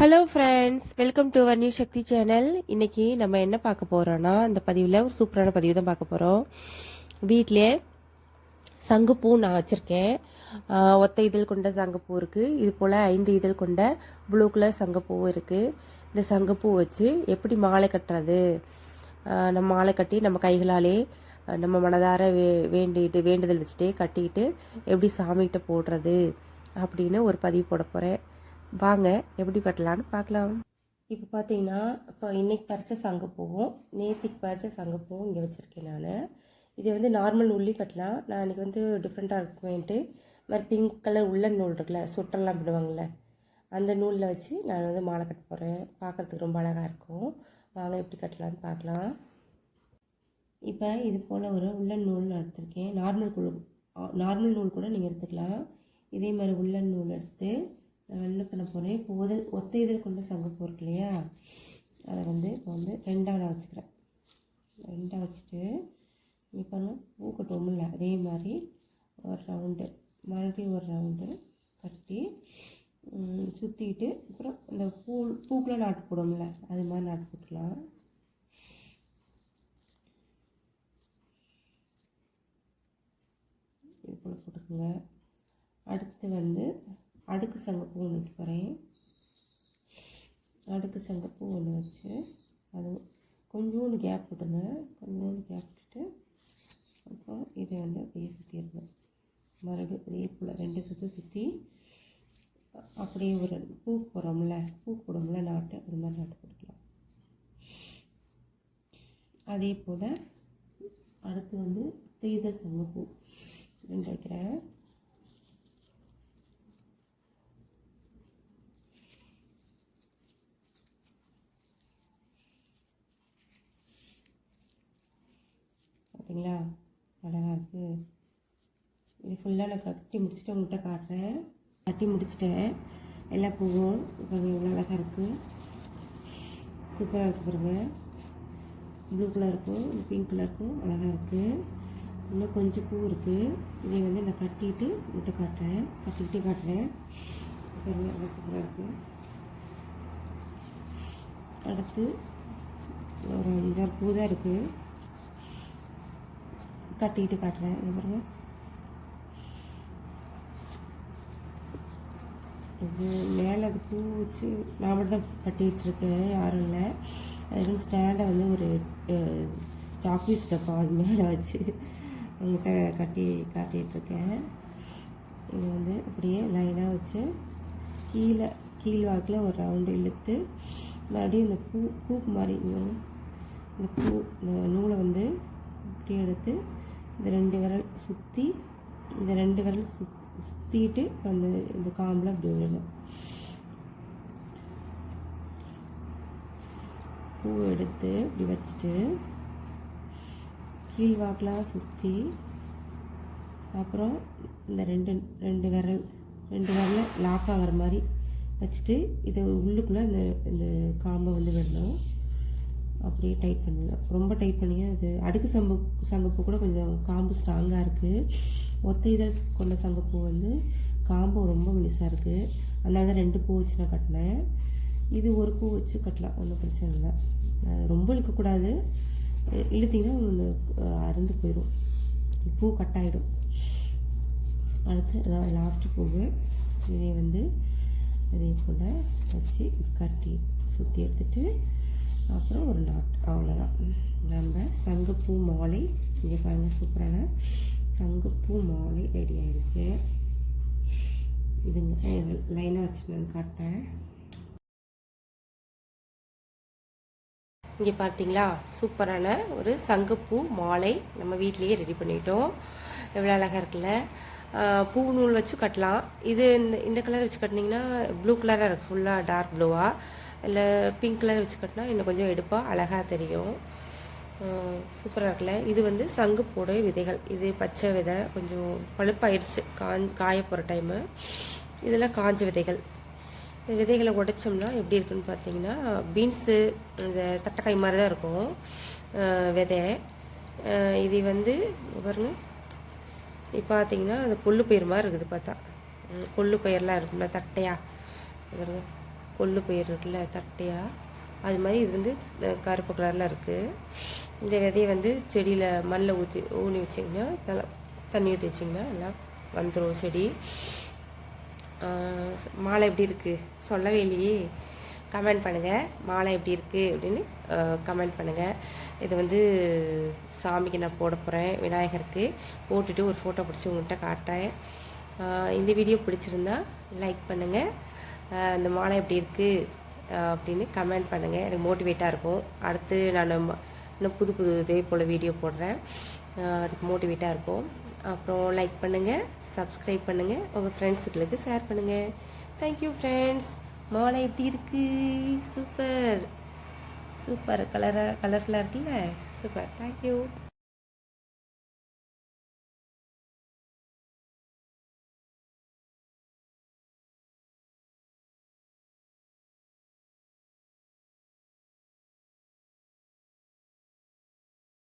Hello friends welcome to our new Sakthi channel இன்னைக்கு நம்ம என்ன பார்க்க போகிறோன்னா இந்த பதிவில் ஒரு சூப்பரான பதிவு தான் பார்க்க போகிறோம் வீட்டிலே சங்குப்பூ நான் வச்சுருக்கேன். ஒத்த இதழ் கொண்ட சங்கப்பூ இருக்குது இது போல் ஐந்து இதழ் கொண்ட ப்ளூ கலர் சங்கப்பூ இருக்குது இந்த சங்கப்பூ வச்சு எப்படி மாலை கட்டுறது? நம்ம மாலை கட்டி நம்ம கைகளாலே நம்ம மனதார வே வேண்டிட்டு வேண்டுதல் வச்சுட்டே கட்டிக்கிட்டு எப்படி சாமிகிட்ட போடுறது அப்படின்னு ஒரு பதிவு போட போகிறேன் வாங்க எப்படி கட்டலான்னு பார்க்கலாம். இப்போ பார்த்தீங்கன்னா இப்போ இன்றைக்கி பறிச்ச சங்குப்பூவும் நேற்றுக்கு பறிச்ச சங்குப்பூவும் இங்கே வச்சுருக்கேன் நான். இது வந்து நார்மல் உள்ளி கட்டலாம். நான் இன்னைக்கு வந்து டிஃப்ரெண்ட்டாக இருக்குமேன்ட்டு இது மாதிரி பிங்க் கலர் உள்ள நூல் இருக்குல்ல சுட்டெல்லாம் பண்ணுவாங்கள்ல அந்த நூலில் வச்சு நான் வந்து மாலை கட்ட போகிறேன் பார்க்குறதுக்கு ரொம்ப அழகாக இருக்கும். வாங்க எப்படி கட்டலான்னு பார்க்கலாம். இப்போ இது போல் ஒரு உள்ளன் நூல் நான் எடுத்திருக்கேன். நார்மல் குழு நார்மல் நூல் கூட நீங்கள் எடுத்துக்கலாம். இதே மாதிரி உள்ளன் நூல் எடுத்து நான் என்ன பண்ண போகிறேன் இப்போ உதல் ஒத்த இதழ் கொண்ட சங்கப்பூ இருக்கு இல்லையா? அதை வந்து இப்போ வந்து ரெண்டாக நான் வச்சுக்கிறேன். ரெண்டாக வச்சுட்டு இப்போ பூ கட்டுவோம்ல அதே மாதிரி ஒரு ரவுண்டு மறுபடியும் ஒரு ரவுண்டு கட்டி சுற்றிக்கிட்டு அப்புறம் இந்த பூ பூக்கெலாம் நாட்டு போடுவோம்ல அது மாதிரி நாட்டு போட்டுக்கலாம் இது போல் போட்டுக்கோங்க. அடுத்து வந்து அடுக்கு சங்கப்பூ ஒன்று வைக்க போகிறேன் அடுக்கு சங்கப்பூ ஒன்று வச்சு அது கொஞ்சோண்டு கேப் விட்டுங்க கொஞ்சோண்டு கேப் விட்டுட்டு அப்புறம் இதை வந்து அப்படியே சுற்றிடுவேன் மறுபடியும் அதே போல் ரெண்டு சுற்றி சுற்றி அப்படியே ஒரு பூ போடுறோம்ல பூ போடும்ல நாட்டு அது மாதிரி நாட்டு போட்டுக்கலாம். அதே போல் அடுத்து வந்து தேய்தல் சங்கப்பூ ரெண்டு வைக்கிறேன். பார்த்தீங்களா? அழகாக இருக்குது இது ஃபுல்லாக நான் கட்டி முடிச்சுட்டு உங்கள்கிட்ட காட்டுறேன். கட்டி முடிச்சிட்டேன். எல்லா பூவும் பாருங்க எவ்வளோ அழகாக இருக்குது சூப்பராக இருக்குது பாருங்கள் ப்ளூ கலருக்கும் பிங்க் கலருக்கும் அழகாக இருக்குது இன்னும் கொஞ்சம் பூ இருக்குது இதை வந்து நான் கட்டிட்டு முட்டை காட்டுறேன். கட்டிக்கிட்டே காட்டுறேன். பாருங்கள் அவ்வளோ சூப்பராக இருக்குது அடுத்து ஒரு அஞ்சாறு பூ தான் இருக்குது கட்டிக்கிட்டு காட்டுறேன் இது பாருங்க. இது மேலே அது பூ வச்சு நான் மட்டும் தான் கட்டிகிட்ருக்கேன் யாரும் இல்லை. அதுக்கு ஸ்டாண்டை வந்து ஒரு சாக்லேட் டப்பா அது மேலே வச்சு உங்கள்கிட்ட கட்டி காட்டிகிட்ருக்கேன் இது வந்து அப்படியே லைனாக வச்சு கீழே கீழ் வாக்கில் ஒரு ரவுண்டு இழுத்து மறுபடியும் இந்த பூ பூ மாதிரி இந்த பூ இந்த நூலை வந்து இப்படி எடுத்து இந்த ரெண்டு விரல் சுற்றி இந்த ரெண்டு விரல் சுத் சுற்றிட்டு அந்த இந்த காம்பில் அப்படி விடணும் பூ எடுத்து இப்படி வச்சுட்டு கீழ்வாக்கெலாம் சுற்றி அப்புறம் இந்த ரெண்டு ரெண்டு விரல் ரெண்டு விரலில் லாக் ஆகிற மாதிரி வச்சுட்டு இதை உள்ளுக்குள்ளே இந்த இந்த காம்பை வந்து விடணும் அப்படியே டைட் பண்ணுங்க ரொம்ப டைட் பண்ணிங்க அது அடுக்கு சம்பு சங்கப்பூ கூட கொஞ்சம் காம்பு ஸ்ட்ராங்காக இருக்குது ஒத்த இதழ் கொண்ட சங்கப்பூ வந்து காம்பு ரொம்ப மெலிசாக இருக்குது அதனால தான் ரெண்டு பூ வச்சு நான் கட்டினேன். இது ஒரு பூ வச்சு கட்டலாம். ஒன்றும் பிரச்சனை இல்லை. ரொம்ப இழுக்கக்கூடாது. இழுத்திங்கன்னா இழுத்தீங்கன்னா அறுந்து போயிடும் பூ கட்டாயிடும் அடுத்து அதாவது லாஸ்ட்டு பூவு இதை வந்து இதே போல் வச்சு கட்டி சுற்றி எடுத்துகிட்டு அப்புறம் ஒரு நாட் அவ்வளோதான் நம்ம சங்குப்பூ மாலை இங்கே பாருங்கள் சூப்பரான சங்குப்பூ மாலை ரெடி ஆயிடுச்சு. இதுங்க லைனாக வச்சுட்டு நான் காட்டேன் இங்கே பார்த்தீங்களா சூப்பரான ஒரு சங்குப்பூ மாலை நம்ம வீட்லேயே ரெடி பண்ணிட்டோம். எவ்வளோ அழகாக இருக்குல்ல? பூ நூல் வச்சு கட்டலாம். இது இந்த இந்த கலர் வச்சு கட்டினீங்கன்னா ப்ளூ கலராக இருக்குது ஃபுல்லாக டார்க் ப்ளூவாக இல்லை பிங்க் கலர் வச்சு கட்டினா இன்னும் கொஞ்சம் எடுப்பாக அழகாக தெரியும். சூப்பராக இருக்குல்ல? இது வந்து சங்கு போட விதைகள். இது பச்சை விதை கொஞ்சம் பழுப்பாயிடுச்சு காஞ் காய போகிற டைமு இதெல்லாம் காஞ்ச விதைகள். இந்த விதைகளை உடைச்சோம்னா எப்படி இருக்குன்னு பார்த்தீங்கன்னா பீன்ஸு இந்த தட்டைக்காய் மாதிரி தான் இருக்கும் விதை. இது வந்து பாருங்க. இப்போ பார்த்தீங்கன்னா அது கொள்ளு பயிர் மாதிரி இருக்குது பார்த்தா. கொள்ளு பயிரெலாம் இருக்கும்ல தட்டையாக பாருங்க. கொள்ளு பயிர் இருக்குல்ல தட்டையாக அது மாதிரி இது வந்து கருப்பு கலரில் இருக்குது இந்த விதையை வந்து செடியில் மண்ணில் ஊற்றி ஊனி வச்சிங்கன்னா நல்லா தண்ணி ஊற்றி வச்சிங்கன்னா நல்லா வந்துடும் செடி. மாலை எப்படி இருக்குது சொல்லவே இல்லையே. கமெண்ட் பண்ணுங்கள் மாலை எப்படி இருக்குது அப்படின்னு கமெண்ட் பண்ணுங்கள் இது வந்து சாமிக்கு நான் போட போகிறேன் விநாயகருக்கு. போட்டுட்டு ஒரு ஃபோட்டோ பிடிச்சி உங்கள்கிட்ட காட்டுறேன். இந்த வீடியோ பிடிச்சிருந்தா லைக் பண்ணுங்கள் இந்த மாலை எப்படி இருக்குது அப்படின்னு கமெண்ட் பண்ணுங்கள் எனக்கு மோட்டிவேட்டாக இருக்கும். அடுத்து நான் ம- இன்னும் புது புது இதே போல் வீடியோ போடுறேன். அதுக்கு மோட்டிவேட்டாக இருக்கும். அப்புறம் லைக் பண்ணுங்கள் சப்ஸ்கிரைப் பண்ணுங்கள் உங்கள் ஃப்ரெண்ட்ஸுங்களுக்கு ஷேர் பண்ணுங்கள் தேங்க்யூ ஃப்ரெண்ட்ஸ் மாலை எப்படி இருக்குது சூப்பர் சூப்பர் கலராக கலர்ஃபுல்லாக இருக்குல்ல? Super thank you